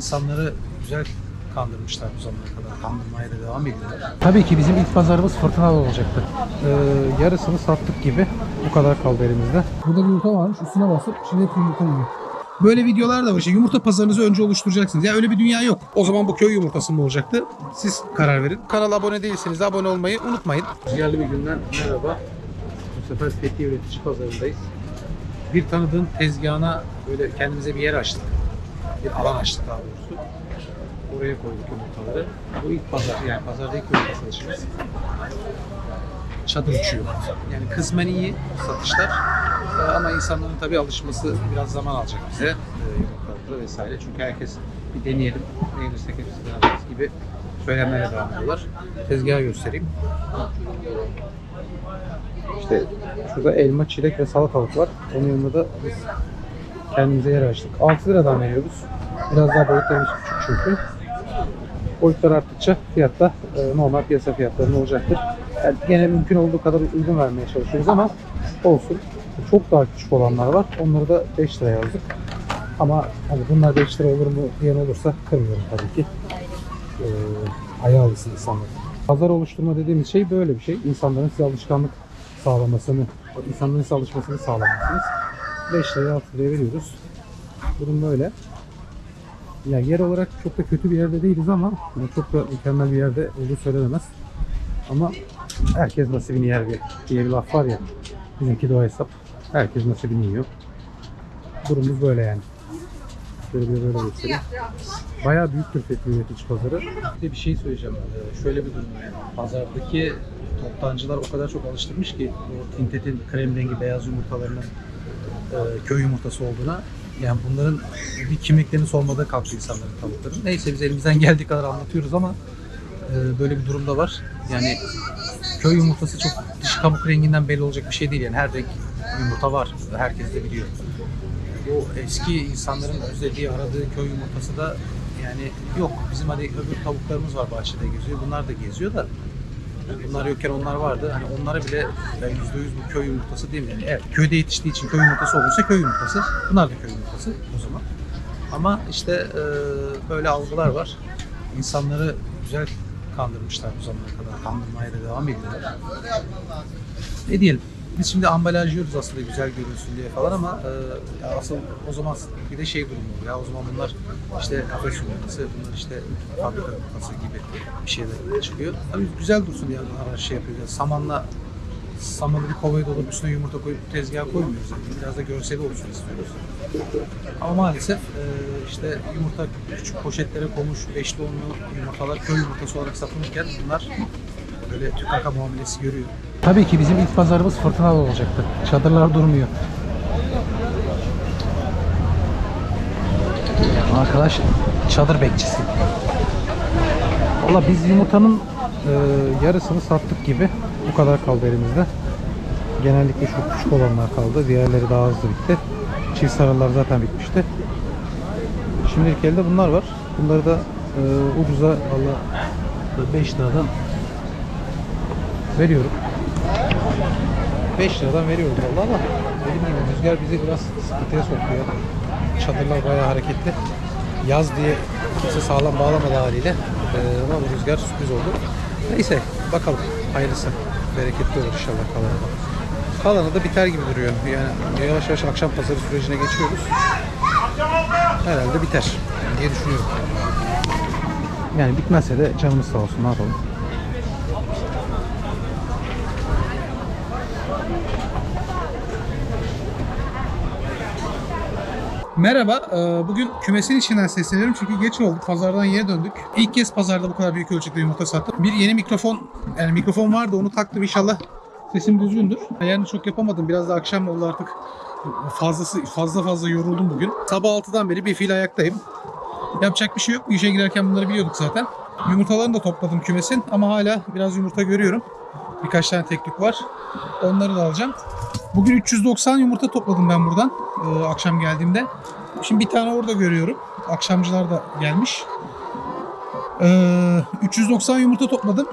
İnsanları güzel kandırmışlar bu zamana kadar. Kandırmaya da devam ediyorlar. Tabii ki bizim ilk pazarımız fırtınalı olacaktı. Ee, yarısını sattık gibi. Bu kadar kaldı elimizde. Burada bir yumurta varmış. Üstüne basıp şimdi yumurta yiyor. Böyle videolar da var. İşte yumurta pazarınızı önce oluşturacaksınız. Ya öyle bir dünya yok. O zaman bu köy yumurtası mı olacaktı? Siz karar verin. Kanala abone değilseniz de abone olmayı unutmayın. Rüzgarlı bir günden merhaba. Bu sefer Fethiye Üretici Pazarı'ndayız. Bir tanıdığın tezgahına böyle kendimize bir yer açtık. Bir alan açtık daha doğrusu. Oraya koyduk yumurtaları. Bu ilk pazar yani pazarda ilk yumurta satışımız. Çadır uçuyor. Yani kısmen iyi satışlar. Ee, Ama insanların tabii alışması biraz zaman alacak bize. Ee, Yumurtaları vesaire. Çünkü herkes bir deneyelim. Beğenirsek hepsinden alırız gibi söylemlerle devam ediyorlar. Tezgahı göstereyim. İşte şurada elma, çilek ve salatalık var. Onun yanında da biz kendimize yer açtık. 6 liradan veriyoruz. Biraz daha boyutlarımız küçük çünkü. Boyutlar arttıkça fiyatta e, normal piyasa fiyatlarında olacaktır. Yani gene mümkün olduğu kadar uygun vermeye çalışıyoruz ama olsun. Çok daha küçük olanlar var. Onları da 5 liraya yazdık. Ama hani bunlar 5 lira olur mu diyen olursa kırmıyorum tabii ki. Ee, ayağı alışsın insanlar. Pazar oluşturma dediğimiz şey böyle bir şey. İnsanların size alışkanlık sağlamasını, insanların size alışmasını sağlamalısınız. 5 liraya 6 liraya veriyoruz. Durum böyle. Yani yer olarak çok da kötü bir yerde değiliz ama yani çok da mükemmel bir yerde olduğu söylenemez. Ama herkes nasibini yer diye, diye bir laf var ya. Bizimki de hesap. Herkes nasibini yiyor. Durumumuz böyle yani. Şöyle bir böyle göstereyim. Bayağı büyüktür Fethiye Üretici Pazarı. Bir de bir şey söyleyeceğim. Ee, Şöyle bir durum yani. Pazardaki toptancılar o kadar çok alıştırmış ki o Tintet'in krem rengi beyaz yumurtalarının e, köy yumurtası olduğuna yani bunların bir kimliklerini sormada kalktı insanların tavukların. Neyse biz elimizden geldiği kadar anlatıyoruz ama e, böyle bir durumda var. Yani köy yumurtası çok dış kabuk renginden belli olacak bir şey değil. Yani her renk yumurta var. Herkes de biliyor. Bu eski insanların özlediği, aradığı köy yumurtası da yani yok. Bizim hadi öbür tavuklarımız var bahçede geziyor. Bunlar da geziyor da bunlar yokken onlar vardı. Hani onlara bile ben %100 bu köy yumurtası değil mi? Yani evet, köyde yetiştiği için köy yumurtası olursa köy yumurtası. Bunlar da köy yumurtası o zaman. Ama işte e, böyle algılar var. İnsanları güzel kandırmışlar bu zamana kadar. Kandırmaya da devam ediyorlar. Ne diyelim? Biz şimdi ambalaj yiyoruz aslında güzel görünsün diye falan ama e, ya asıl o zaman bir de şey durumu ya o zaman bunlar işte kafes yumurtası, bunlar işte fabrika yumurtası gibi bir şeyler çıkıyor. Tabii güzel dursun diye araç şey yapıyoruz. Samanla samanı bir kovaya dolup üstüne yumurta koyup tezgaha koymuyoruz. Yani. Biraz da görseli olsun istiyoruz. Ama maalesef e, işte yumurta küçük poşetlere konmuş beşli onlu yumurtalar köy yumurtası olarak satılırken bunlar böyle tükaka muamelesi görüyor. Tabii ki bizim ilk pazarımız fırtınalı olacaktı. Çadırlar durmuyor. Arkadaş çadır bekçisi. Valla biz yumurtanın e, yarısını sattık gibi. Bu kadar kaldı elimizde. Genellikle şu küçük olanlar kaldı. Diğerleri daha hızlı bitti. Çift sarılar zaten bitmişti. Şimdilik elde bunlar var. Bunları da e, ucuza valla 5 liradan veriyorum. 5 liradan veriyoruz vallahi ama dediğim gibi rüzgar bizi biraz sıkıntıya sokuyor. Çadırlar bayağı hareketli. Yaz diye kimse sağlam bağlamadı haliyle. Ee, ama bu rüzgar sürpriz oldu. Neyse bakalım hayırlısı. Bereketli olur inşallah kalanı. Kalanı da biter gibi duruyor. Yani yavaş yavaş akşam pazarı sürecine geçiyoruz. Herhalde biter diye düşünüyorum. Yani bitmezse de canımız sağ olsun ne yapalım. Merhaba, e, bugün kümesin içinden sesleniyorum çünkü geç olduk, pazardan yeni döndük. İlk kez pazarda bu kadar büyük ölçekte yumurta sattım. Bir yeni mikrofon, yani mikrofon vardı onu taktım inşallah sesim düzgündür. Yani çok yapamadım, biraz da akşam oldu artık. Fazlası, fazla fazla yoruldum bugün. Sabah 6'dan beri bir fiil ayaktayım. Yapacak bir şey yok, işe girerken bunları biliyorduk zaten. Yumurtalarını da topladım kümesin ama hala biraz yumurta görüyorum. Birkaç tane teklük var. Onları da alacağım. Bugün 390 yumurta topladım ben buradan e, akşam geldiğimde. Şimdi bir tane orada görüyorum. Akşamcılar da gelmiş. E, 390 yumurta topladım.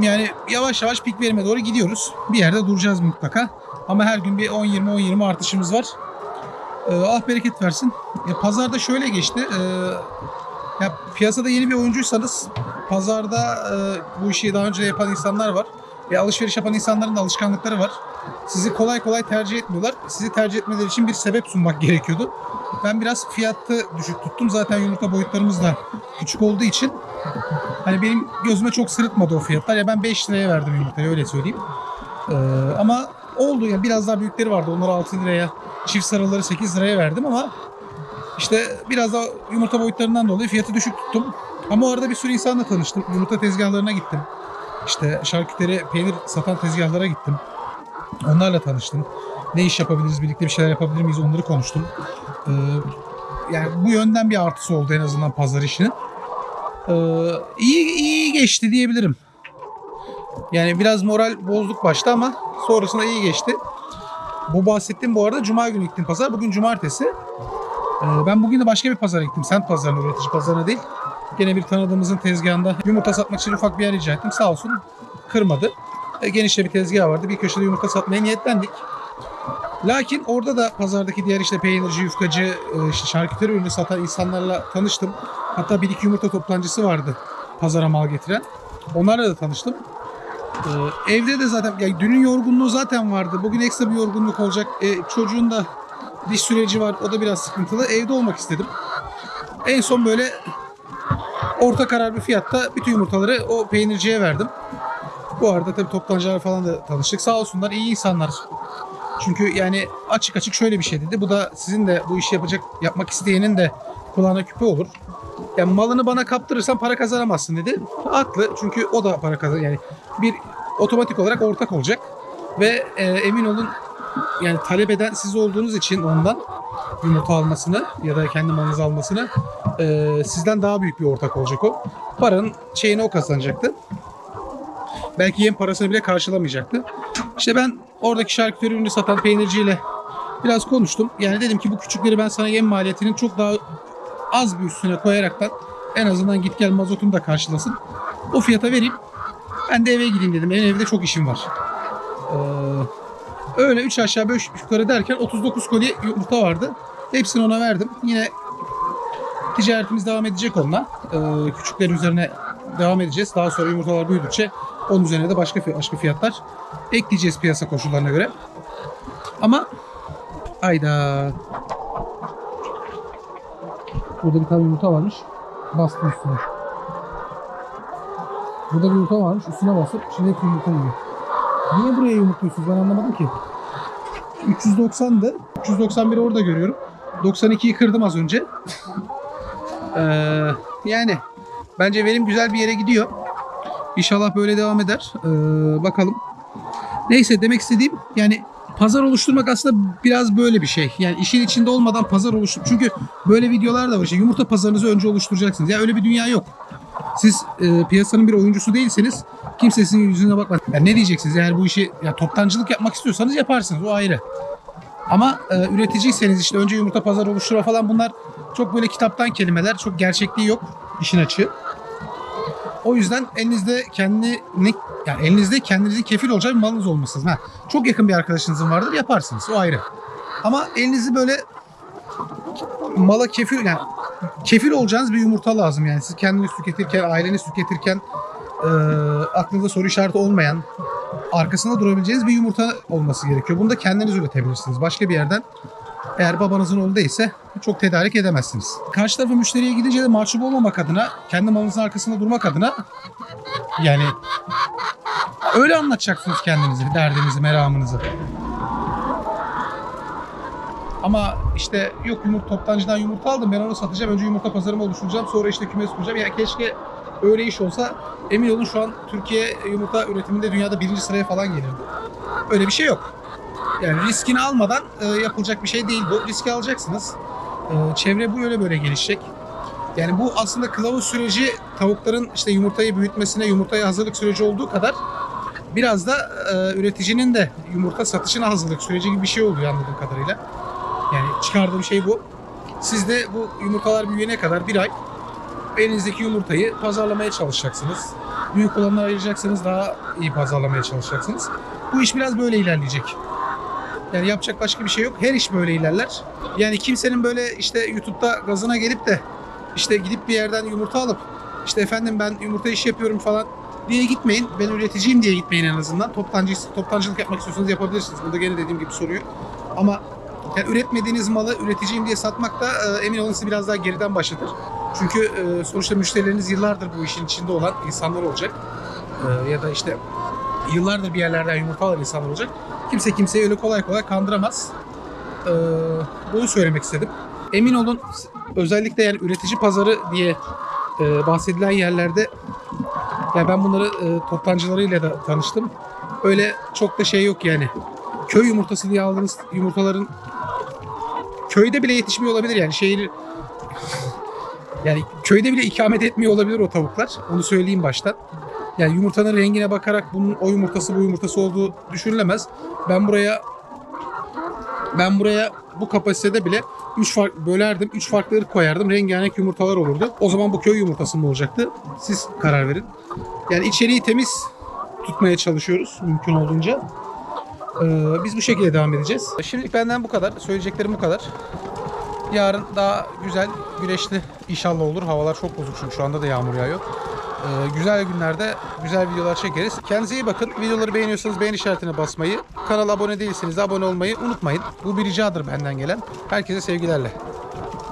Yani yavaş yavaş pik verime doğru gidiyoruz. Bir yerde duracağız mutlaka. Ama her gün bir 10-20-10-20 artışımız var. E, Allah bereket versin. E, pazarda şöyle geçti. E, piyasada yeni bir oyuncuysanız pazarda e, bu işi daha önce yapan insanlar var. Ve alışveriş yapan insanların da alışkanlıkları var. Sizi kolay kolay tercih etmiyorlar. Sizi tercih etmeleri için bir sebep sunmak gerekiyordu. Ben biraz fiyatı düşük tuttum. Zaten yumurta boyutlarımız da küçük olduğu için hani benim gözüme çok sırıtmadı o fiyatlar. Ya ben 5 liraya verdim yumurtayı öyle söyleyeyim. Ee, ama oldu ya biraz daha büyükleri vardı. Onları 6 liraya, çift sarıları 8 liraya verdim ama işte biraz daha yumurta boyutlarından dolayı fiyatı düşük tuttum. Ama o arada bir sürü insanla tanıştım. Yumurta tezgahlarına gittim. İşte şarküteri, peynir satan tezgahlara gittim. Onlarla tanıştım. Ne iş yapabiliriz, birlikte bir şeyler yapabilir miyiz onları konuştum. Ee, yani bu yönden bir artısı oldu en azından pazar işinin. Ee, iyi, iyi geçti diyebilirim. Yani biraz moral bozduk başta ama sonrasında iyi geçti. Bu bahsettiğim bu arada Cuma günü gittim pazar. Bugün Cumartesi. Ee, ben bugün de başka bir pazara gittim. Semt pazarına, üretici pazarına değil. Gene bir tanıdığımızın tezgahında yumurta satmak için ufak bir yer rica ettim. Sağ olsun kırmadı. E, bir tezgah vardı. Bir köşede yumurta satmaya niyetlendik. Lakin orada da pazardaki diğer işte peynirci, yufkacı, e, işte şarküteri ürünü satan insanlarla tanıştım. Hatta bir iki yumurta toplancısı vardı pazara mal getiren. Onlarla da tanıştım. Ee, evde de zaten yani dünün yorgunluğu zaten vardı. Bugün ekstra bir yorgunluk olacak. E, çocuğun da diş süreci var. O da biraz sıkıntılı. Evde olmak istedim. En son böyle orta karar bir fiyatta bütün yumurtaları o peynirciye verdim. Bu arada tabii toptancılar falan da tanıştık. Sağ olsunlar iyi insanlar. Çünkü yani açık açık şöyle bir şey dedi. Bu da sizin de bu işi yapacak yapmak isteyenin de kulağına küpe olur. Yani malını bana kaptırırsan para kazanamazsın dedi. Haklı çünkü o da para kazan yani bir otomatik olarak ortak olacak ve e, emin olun yani talep eden siz olduğunuz için ondan yumurta almasını ya da kendi malınızı almasını e, sizden daha büyük bir ortak olacak o. Paranın şeyini o kazanacaktı. Belki yem parasını bile karşılamayacaktı. İşte ben oradaki şarküteri ürünü satan peynirciyle biraz konuştum. Yani dedim ki bu küçükleri ben sana yem maliyetinin çok daha az bir üstüne koyaraktan en azından git gel mazotunu da karşılasın. O fiyata vereyim. Ben de eve gideyim dedim. Benim evde çok işim var. Ee, öyle 3 aşağı 5 yukarı derken 39 kolye yumurta vardı. Hepsini ona verdim. Yine ticaretimiz devam edecek onunla. Ee, küçükler üzerine devam edeceğiz. Daha sonra yumurtalar büyüdükçe onun üzerine de başka başka fiyatlar ekleyeceğiz piyasa koşullarına göre. Ama ayda Burada bir tane yumurta varmış. Bastım üstüne. Burada bir yumurta varmış. Üstüne basıp şimdi hep yumurta yiyor. Niye buraya yumurtluyorsunuz ben anlamadım ki. 390'dı. 391'i orada görüyorum. 92'yi kırdım az önce. Ee, yani bence verim güzel bir yere gidiyor. İnşallah böyle devam eder. Ee, bakalım. Neyse demek istediğim yani pazar oluşturmak aslında biraz böyle bir şey. Yani işin içinde olmadan pazar oluştur. Çünkü böyle videolar da var. İşte yumurta pazarınızı önce oluşturacaksınız. Ya öyle bir dünya yok. Siz e, piyasanın bir oyuncusu değilseniz kimse sizin yüzüne bakmaz. Yani ne diyeceksiniz? Eğer bu işi ya toptancılık yapmak istiyorsanız yaparsınız. O ayrı. Ama e, üreticiyseniz işte önce yumurta pazar oluşturma falan bunlar çok böyle kitaptan kelimeler. Çok gerçekliği yok işin açığı. O yüzden elinizde kendi ne yani elinizde kendinizi kefil olacak bir malınız olması. Ha, çok yakın bir arkadaşınızın vardır yaparsınız. O ayrı. Ama elinizi böyle mala kefil yani kefil olacağınız bir yumurta lazım yani. Siz kendiniz tüketirken, aileniz tüketirken e, aklınızda soru işareti olmayan, arkasında durabileceğiniz bir yumurta olması gerekiyor. Bunu da kendiniz üretebilirsiniz. Başka bir yerden eğer babanızın oğlu değilse çok tedarik edemezsiniz. Karşı tarafa müşteriye gidince de mahcup olmamak adına, kendi malınızın arkasında durmak adına yani öyle anlatacaksınız kendinizi, derdinizi, meramınızı. Ama işte yok yumurta toptancıdan yumurta aldım ben onu satacağım. Önce yumurta pazarımı oluşturacağım. Sonra işte kümes kuracağım. Ya keşke öyle iş olsa. Emin olun şu an Türkiye yumurta üretiminde dünyada birinci sıraya falan gelirdi. Öyle bir şey yok. Yani riskini almadan e, yapılacak bir şey değil bu. Riski alacaksınız. E, çevre bu yöne böyle gelişecek. Yani bu aslında kılavuz süreci tavukların işte yumurtayı büyütmesine, yumurtaya hazırlık süreci olduğu kadar biraz da e, üreticinin de yumurta satışına hazırlık süreci gibi bir şey oluyor anladığım kadarıyla. Yani çıkardığım şey bu. Siz de bu yumurtalar büyüyene kadar bir ay elinizdeki yumurtayı pazarlamaya çalışacaksınız. Büyük olanları ayıracaksınız, daha iyi pazarlamaya çalışacaksınız. Bu iş biraz böyle ilerleyecek. Yani yapacak başka bir şey yok. Her iş böyle ilerler. Yani kimsenin böyle işte YouTube'da gazına gelip de işte gidip bir yerden yumurta alıp işte efendim ben yumurta işi yapıyorum falan diye gitmeyin. Ben üreticiyim diye gitmeyin en azından. Toptancı, toptancılık yapmak istiyorsanız yapabilirsiniz. Burada gene dediğim gibi soruyor. Ama yani üretmediğiniz malı üreticiyim diye satmak da e, emin olun sizi biraz daha geriden başlatır. Çünkü e, sonuçta müşterileriniz yıllardır bu işin içinde olan insanlar olacak. E, ya da işte yıllardır bir yerlerden yumurta alan insanlar olacak. Kimse kimseyi öyle kolay kolay kandıramaz. E, bunu söylemek istedim. Emin olun özellikle yani üretici pazarı diye e, bahsedilen yerlerde ya ben bunları e, toptancılarıyla da tanıştım. Öyle çok da şey yok yani. Köy yumurtası diye aldığınız yumurtaların köyde bile yetişmiyor olabilir yani şehir yani köyde bile ikamet etmiyor olabilir o tavuklar. Onu söyleyeyim baştan. Yani yumurtanın rengine bakarak bunun o yumurtası bu yumurtası olduğu düşünülemez. Ben buraya ben buraya bu kapasitede bile 3 fark bölerdim. 3 farklı ırk koyardım. Rengarenk yumurtalar olurdu. O zaman bu köy yumurtası mı olacaktı? Siz karar verin. Yani içeriği temiz tutmaya çalışıyoruz mümkün olduğunca. Ee, biz bu şekilde devam edeceğiz. Şimdilik benden bu kadar. Söyleyeceklerim bu kadar. Yarın daha güzel, güneşli inşallah olur. Havalar çok bozuk çünkü şu anda da yağmur yağıyor. Ee, güzel günlerde güzel videolar çekeriz. Kendinize iyi bakın. Videoları beğeniyorsanız beğen işaretine basmayı, kanala abone değilseniz de abone olmayı unutmayın. Bu bir ricadır benden gelen. Herkese sevgilerle.